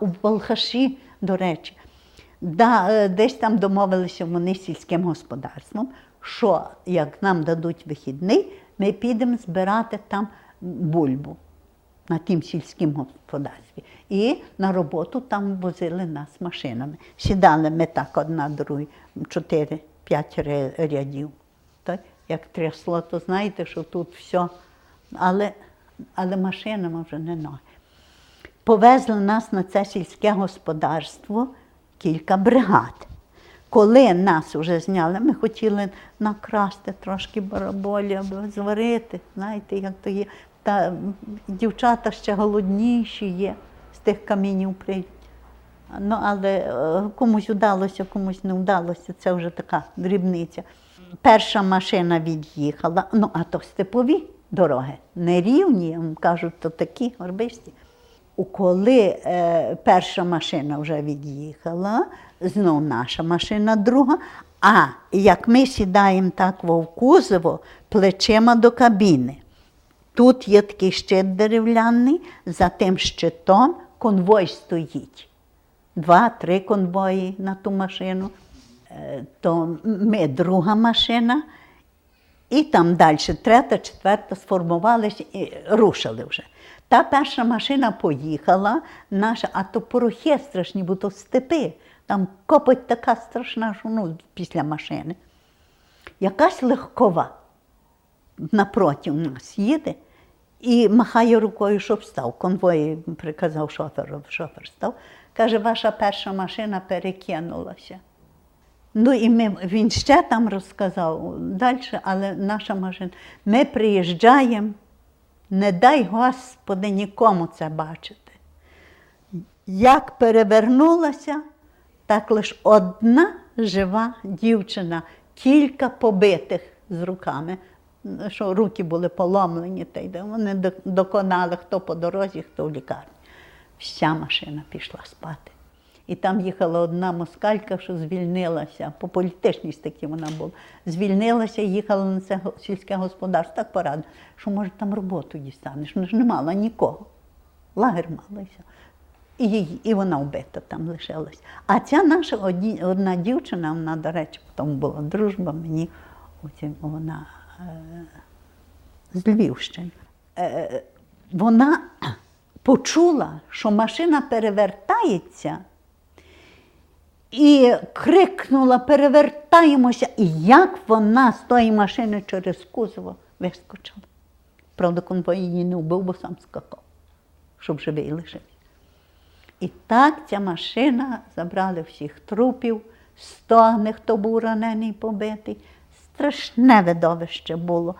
у Балхаші, до речі, да, е, десь там домовилися вони з сільським господарством, що як нам дадуть вихідний, ми підемо збирати там бульбу на тім сільським господарстві. І на роботу там возили нас машинами. Сідали ми так одна другу, чотири-п'ять рядів. Так, як трясло, то знаєте, що тут все. Але, але машинами вже не ноги. Повезли нас на це сільське господарство кілька бригад. Коли нас вже зняли, ми хотіли накрасти трошки бараболі, аби зварити. Знаєте, як то є. Та дівчата ще голодніші є, з тих камінів прийдуть. Ну, але е, комусь вдалося, комусь не вдалося. Це вже така дрібниця. Перша машина від'їхала, ну а то степові дороги, не рівні, я вам кажу, то такі горбисті. Коли е, перша машина вже від'їхала, знов наша машина друга. А як ми сідаємо так в кузово плечима до кабіни. Тут є такий щит дерев'яний, за тим щитом конвой стоїть. Два-три конвої на ту машину. Е, То ми друга машина, і там далі третя, четверта сформувалися і рушили вже. Та перша машина поїхала, наша, а то порохи страшні, бо то степи. Там копоть така страшна, що ну, після машини. Якась легкова напроти нас їде і махає рукою, щоб став. Конвой приказав шоферу, шофер став. Каже, ваша перша машина перекинулася. Ну і ми, він ще там розказав далі, але наша машина. Ми приїжджаємо, не дай Господи нікому це бачити. Як перевернулася, так лише одна жива дівчина, кілька побитих з руками, що руки були поломлені, та й вони доконали, хто по дорозі, хто в лікарні. Вся машина пішла спати. І там їхала одна москалька, що звільнилася, по політичній статті вона була. Звільнилася, їхала на це сільське господарство, так порадила, що може там роботу дістанеш. Вона ж не мала нікого. Лагер мала і. І, її, і вона вбита там лишилась. А ця наша одні, одна дівчина, вона, до речі, потім була дружба мені, оці- вона е, з Львівщини. Е, вона почула, що машина перевертається, і крикнула: перевертаємося. І як вона з тої машини через кузово вискочила. Правда, конвой її не вбив, бо сам скакав, щоб живий лишився. І так ця машина забрали всіх трупів, стогне, хто був ранений, побитий. Страшне видовище було.